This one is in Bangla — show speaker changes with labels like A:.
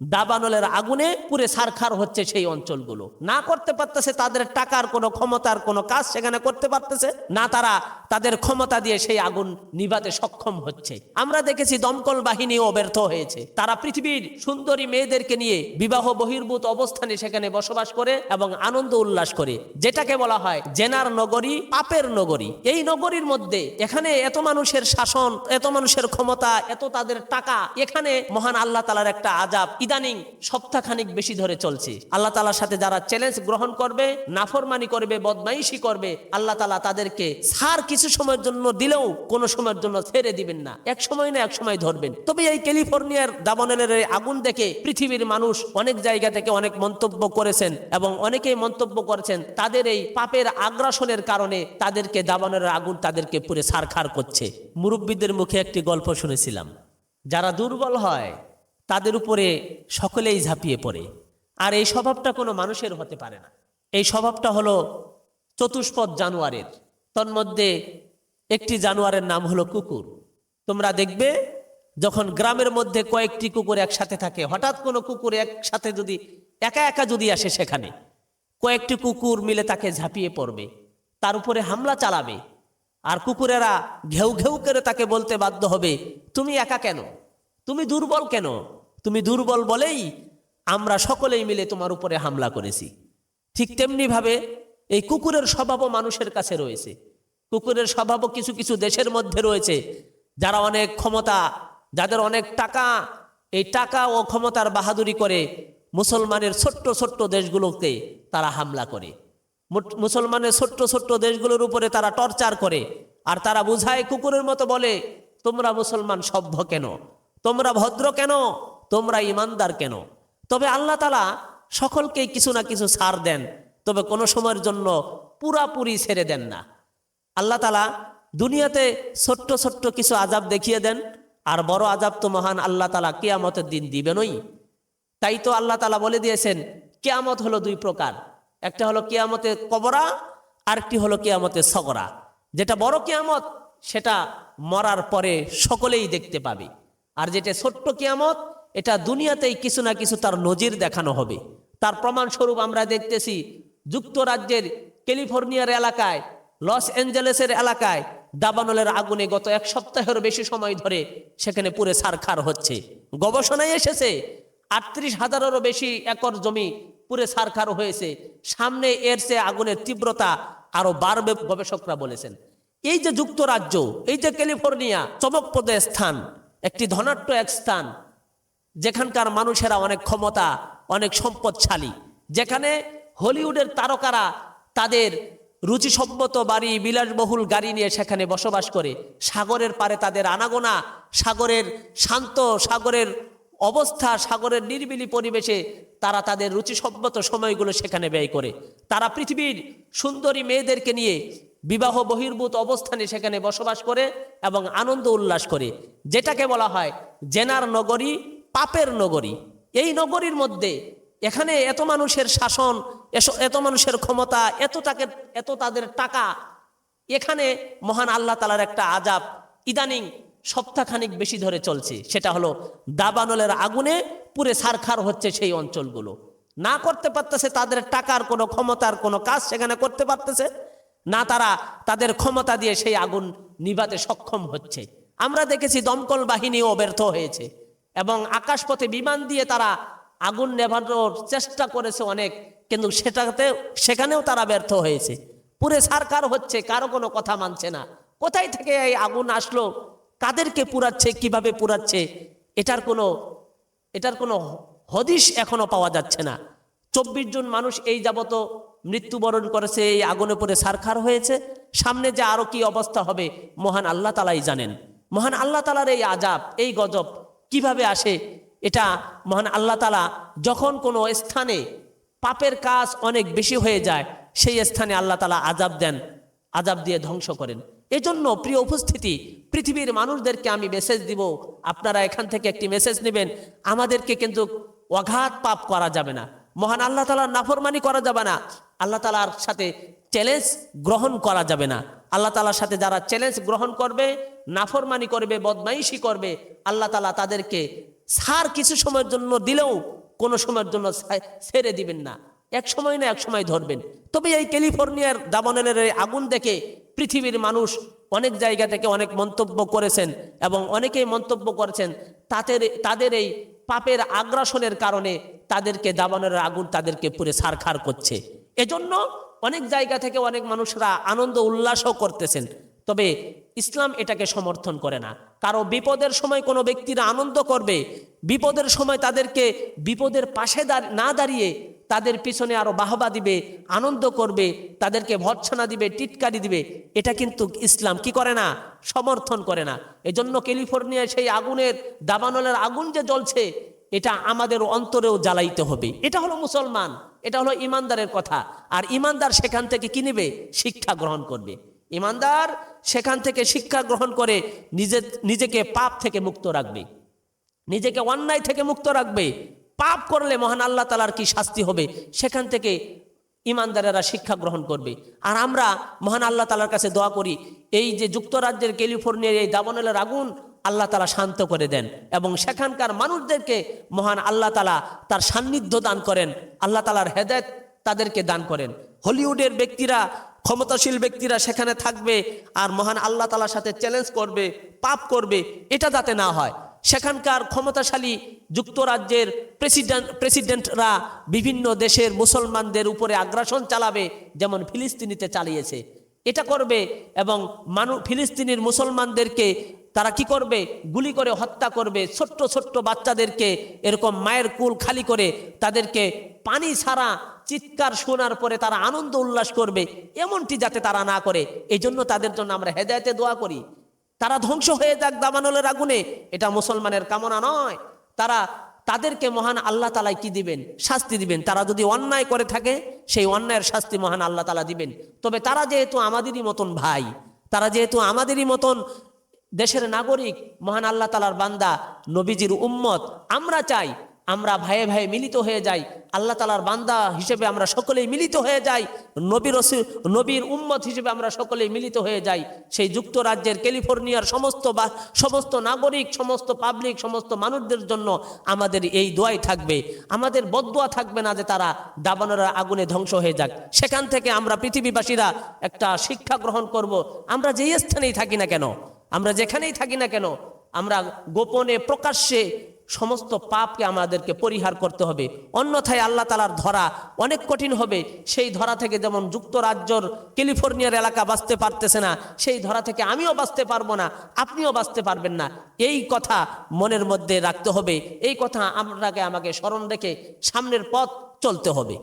A: দাবানলের আগুনে পুরে সারখার হচ্ছে সেই অঞ্চলগুলো। না করতে পারতেছে তাদের টাকার কোনো ক্ষমতার কোনো কাজ সেখানে করতে পারতেছে, না তারা তাদের ক্ষমতা দিয়ে সেই আগুন নিভাতে সক্ষম হচ্ছে। আমরা দেখেছি দমকল বাহিনীও ব্যর্থ হয়েছে। তারা পৃথিবীর সুন্দরী মেয়েদেরকে নিয়ে বিবাহ বহির্ভূত অবস্থানে সেখানে বসবাস করে এবং আনন্দ উল্লাস করে, যেটাকে বলা হয় জেনার নগরী, পাপের নগরী। এই নগরীর মধ্যে এখানে এত মানুষের শাসন, এত মানুষের ক্ষমতা, এত তাদের টাকা, এখানে মহান আল্লাহ তালার একটা আজাব ইদানিং সপ্তাহখানিক বেশি ধরে চলছে। আল্লাহ তালার সাথে যারা চ্যালেঞ্জ গ্রহণ করবে, নাফরমানি করবে, বদমাইশি করবে, আল্লাহ তালা তাদেরকে সার কিছু সময়ের জন্য দিলেও কোনো সময়ের জন্য ছেড়ে দিবেন না। এক সময় না এক সময় ধরবেন। তবে এই ক্যালিফোর্নিয়ার দাবানলের আগুন দেখে পৃথিবীর মানুষ অনেক জায়গা থেকে অনেক মন্তব্য করেছেন এবং অনেকেই মন্তব্য করেছেন, তাদের এই পাপের আগ্রাসনের কারণে তাদেরকে দাবানের আগুন তাদেরকে পুরে সারখার করছে। মুরব্বীদের মুখে একটি গল্প শুনেছিলাম। যারা দুর্বল হয় তাদের উপরে সকলেই ঝাঁপিয়ে পড়ে। আর এই স্বভাবটা কোনো মানুষের হতে পারে না। এই স্বভাবটা হলো চতুষ্পদ জানোয়ারের। তন্মধ্যে একটি জানোয়ারের নাম হলো কুকুর। তোমরা দেখবে, যখন গ্রামের মধ্যে কয়েকটি কুকুর একসাথে থাকে, হঠাৎ কোনো কুকুর একসাথে যদি, একা একা যদি আসে সেখানে, কয়েকটি কুকুর মিলে তাকে ঝাঁপিয়ে পড়বে, তার উপরে হামলা চালাবে, আর কুকুরেরা ঘেউ ঘেউ করে তাকে বলতে বাধ্য হবে, তুমি একা কেন? তুমি দুর্বল কেন? তুমি দুর্বল বলেই আমরা সকলেই মিলে তোমার উপরে হামলা করেছি। ঠিক তেমনিভাবে এই কুকুরের স্বভাবও মানুষের কাছে রয়েছে। কুকুরের স্বভাবও কিছু কিছু দেশের মধ্যে রয়েছে, যারা অনেক ক্ষমতা, যাদের অনেক টাকা, এই টাকা ও ক্ষমতার বাহাদুরি করে মুসলমানের ছোট্ট ছোট্ট দেশগুলোতে তারা হামলা করে। মুসলমানের ছোট্ট ছোট্ট দেশগুলোর উপরে তারা টর্চার করে, আর তারা বুঝায় কুকুরের মতো বলে, তোমরা মুসলমান সভ্য কেন? তোমরা ভদ্র কেন? তোমরা ইমানদার কেন? তবে আল্লাহ তালা সকলকেই কিছু না কিছু ছাড় দেন। তবে কোনো সময়ের জন্য পুরাপুরি ছেড়ে দেন না। আল্লাহ তালা দুনিয়াতে ছোট্ট ছোট্ট কিছু আজাব দেখিয়ে দেন, আর বড় আজাব তো মহান আল্লাহ তালা কেয়ামতের দিন দিবেনই তাই তো আল্লাহ তালা বলে দিয়েছেন, কেয়ামত হলো দুই প্রকার। একটা হলো কেয়ামতে কবরা, আরেকটি হলো কেয়ামতে সগরা। যেটা বড় কেয়ামত, সেটা মরার পরে সকলেই দেখতে পাবে। আর যেটা ছোট্ট কেয়ামত, এটা দুনিয়াতেই কিছু না কিছু তার নজির দেখানো হবে। তার প্রমাণস্বরূপ আমরা দেখতেছি, যুক্তরাজ্যের ক্যালিফোর্নিয়ার এলাকায়, লস অ্যাঞ্জেলেসের এলাকায় দাবানলের আগুনে গত এক সপ্তাহের বেশি সময় ধরে সেখানে পুরে সারখার হচ্ছে। গবেষণায় এসেছে, আটত্রিশ হাজারেরও বেশি একর জমি পুরে সারখার হয়েছে। সামনে এর চেয়ে আগুনের তীব্রতা আরও বাড়বে, গবেষকরা বলেছেন। এই যে যুক্তরাজ্য, এই যে ক্যালিফোর্নিয়া, চমকপ্রদ স্থান। একটি ধনাট্য এক স্থান। যেখানকার মানুষেরা অনেক ক্ষমতা, অনেক সম্পদশালী। যেখানে হলিউডের তারকারা তাদের রুচিসম্মত বাড়ি, বিলাসবহুল গাড়ি নিয়ে সেখানে বসবাস করে। সাগরের পারে তাদের আনাগোনা, সাগরের শান্ত, সাগরের অবস্থা, সাগরের নিরিবিলি পরিবেশে তারা তাদের রুচিসম্মত সময়গুলো সেখানে ব্যয় করে। তারা পৃথিবীর সুন্দরী মেয়েদেরকে নিয়ে বিবাহ বহির্ভূত অবস্থানে সেখানে বসবাস করে এবং আনন্দ উল্লাস করে, যেটাকে বলা হয় জেনার নগরী, পাপের নগরী। এই নগরীর মধ্যে এখানে এত মানুষের শাসন এত মানুষের ক্ষমতা, এত তাকে, এত তাদের টাকা, এখানে মহান আল্লাহ তালার একটা আজাব। ইদানিং সপ্তাহখানিক বেশি ধরে চলছে। সেটা হলো দাবানলের আগুনে পুরে সারখার হচ্ছে সেই অঞ্চলগুলো। না করতে পারতেছে তাদের টাকার কোনো ক্ষমতার কোনো কাজ সেখানে করতে পারতেছে। না তারা তাদের ক্ষমতা দিয়ে সেই আগুন নিভাতে সক্ষম হচ্ছে। আমরা দেখেছি দমকল বাহিনীও ব্যর্থ হয়েছে এবং আকাশপথে বিমান দিয়ে তারা আগুন নেভানোর চেষ্টা করেছে অনেক, কিন্তু সেটাতে, সেখানেও তারা ব্যর্থ হয়েছে। পুরে সারকার হচ্ছে, কারও কোনো কথা মানছে না। কোথায় থেকে এই আগুন আসলো, কাদেরকে পুরাচ্ছে, কীভাবে পুরাচ্ছে, এটার কোনো এটার কোনো হদিশ এখনও পাওয়া যাচ্ছে না। চব্বিশ জন মানুষ এই যাবত মৃত্যুবরণ করেছে এই আগুনে পড়ে সারখার হয়েছে। সামনে যে আরও কি অবস্থা হবে, মহান আল্লাহ তালাই জানেন। মহান আল্লাহ তালার এই আজাব, এই গজব কীভাবে আসে, এটা মহান আল্লাহ তালা যখন কোনো স্থানে পাপের কাজ অনেক বেশি হয়ে যায়, সেই স্থানে আল্লাহ তালা আজাব দেন, আজাব দিয়ে ধ্বংস করেন। এজন্য প্রিয় উপস্থিতি, পৃথিবীর মানুষদেরকে আমি মেসেজ দিব, আপনারা এখান থেকে একটি মেসেজ নেবেন, আমাদেরকে কিন্তু অঘাত পাপ করা যাবে না। মহান আল্লাহ তালার নাফরমানি করা যাবে না। আল্লাহ তালার সাথে চ্যালেঞ্জ গ্রহণ করা যাবে না। আল্লাহ তালার সাথে যারা চ্যালেঞ্জ গ্রহণ করবে, নাফরমানি করবে, বদমাইশি করবে, আল্লাহ তালা তাদেরকে সার কিছু সময়ের জন্য দিলেও কোনো সময়ের জন্য ছেড়ে দিবেন না। এক সময় না এক সময় ধরবেন। তবে এই ক্যালিফোর্নিয়ার দাবানলের আগুন দেখে পৃথিবীর মানুষ অনেক জায়গা থেকে অনেক মন্তব্য করেছেন এবং অনেকেই মন্তব্য করেছেন, তাদের তাদের এই পাপের আগ্রাসনের কারণে তাদেরকে দাবানের আগুন তাদেরকে পুরে সারখার করছে। এজন্য অনেক জায়গা থেকে অনেক মানুষরা আনন্দ উল্লাসও করতেছেন। তবে ইসলাম এটাকে সমর্থন করে না। কারও বিপদের সময় কোনো ব্যক্তিরা আনন্দ করবে, বিপদের সময় তাদেরকে বিপদের পাশে না দাঁড়িয়ে তাদের পিছনে আরও বাহবা দিবে, আনন্দ করবে, তাদেরকে ভৎসনা দিবে, টিটকারি দিবে, এটা কিন্তু ইসলাম কি করে না? সমর্থন করে না। এজন্য ক্যালিফোর্নিয়ায় সেই আগুনের, দাবানলের আগুন যে জ্বলছে, এটা আমাদের অন্তরেও জ্বালাইতে হবে। এটা হলো মুসলমান। এটা হলো ইমানদারের কথা। আর ইমানদার সেখান থেকে কি নেবে? শিক্ষা গ্রহণ করবে। ইমানদার সেখান থেকে শিক্ষা গ্রহণ করে নিজে, নিজেকে পাপ থেকে মুক্ত রাখবে। নিজেকে অন্যায় থেকে মুক্ত রাখবে। পাপ করলে মহান আল্লাহ তালার কি শাস্তি হবে? সেখান থেকে ইমানদারেরা শিক্ষা গ্রহণ করবে। আর আমরা মহান আল্লাহ তালার কাছে দোয়া করি, এই যে যুক্তরাজ্যের ক্যালিফোর্নিয়ার এই দাবানলের আগুন আল্লাহ তালা শান্ত করে দেন এবং সেখানকার মানুষদেরকে মহান আল্লাহ তালা তার সান্নিধ্য দান করেন, আল্লাহ তালার হেদায়ত তাদেরকে দান করেন। হলিউডের ব্যক্তিরা, ক্ষমতাশীল ব্যক্তিরা সেখানে থাকবে আর মহান আল্লাহ তালার সাথে চ্যালেঞ্জ করবে, পাপ করবে, এটা যাতে না হয়। সেখানকার ক্ষমতাশালী যুক্তরাজ্যের প্রেসিডেন্ট প্রেসিডেন্টরা বিভিন্ন দেশের মুসলমানদের উপরে আগ্রাসন চালাবে, যেমন ফিলিস্তিনিতে চালিয়েছে। এটা করবে এবং মানু, ফিলিস্তিনির মুসলমানদেরকে তারা কি করবে? গুলি করে হত্যা করবে। ছোট্ট ছোট্ট বাচ্চাদেরকে এরকম মায়ের কুল খালি করে তাদেরকে পানি ছাড়া চিৎকার শোনার পরে তারা আনন্দ উল্লাস করবে, এমনটি যাতে তারা না করে। এই জন্য তাদের জন্য আমরা হেদায়তে দোয়া করি। তারা ধ্বংস হয়ে যাক দাবানলের আগুনে। এটা মুসলমানের কামনা নয়। তারা তাদেরকে মহান আল্লাহ তালায় কি দিবেন? শাস্তি দিবেন। তারা যদি অন্যায় করে থাকে, সেই অন্যায়ের শাস্তি মহান আল্লাহ তালা দিবেন। তবে তারা যেহেতু আমাদেরই মতন ভাই, তারা যেহেতু আমাদেরই মতন দেশের নাগরিক, মহান আল্লাহ তালার বান্দা, নবীজির উম্মত, আমরা চাই আমরা ভাইয়ে ভাইয়ে মিলিত হয়ে যাই। আল্লাহ তালার বান্দা হিসেবে আমরা সকলেই মিলিত হয়ে যাই। নবী রসুল, নবীর উম্মত হিসেবে আমরা সকলেই মিলিত হয়ে যাই। সেই যুক্তরাজ্যের ক্যালিফোর্নিয়ার সমস্ত বা, সমস্ত নাগরিক, সমস্ত পাবলিক, সমস্ত মানুষদের জন্য আমাদের এই দোয়াই থাকবে। আমাদের বদোয়া থাকবে না যে তারা দাবানোর আগুনে ধ্বংস হয়ে যাক। সেখান থেকে আমরা পৃথিবীবাসীরা একটা শিক্ষা গ্রহণ করব। আমরা যেই স্থানেই থাকি না কেন আমরা যেখানেই থাকি না কেন, আমরা গোপনে, প্রকাশ্যে সমস্ত পাপকে আমাদেরকে পরিহার করতে হবে। অন্যথায় আল্লাহ তালার ধরা অনেক কঠিন হবে। সেই ধরা থেকে যেমন যুক্তরাজ্যর ক্যালিফোর্নিয়ার এলাকা বাঁচতে পারতেছে না, সেই ধরা থেকে আমিও বাঁচতে পারব না, আপনিও বাঁচতে পারবেন না। এই কথা মনের মধ্যে রাখতে হবে। এই কথা আপনাকে আমাকে স্মরণ রেখে সামনের পথ চলতে হবে।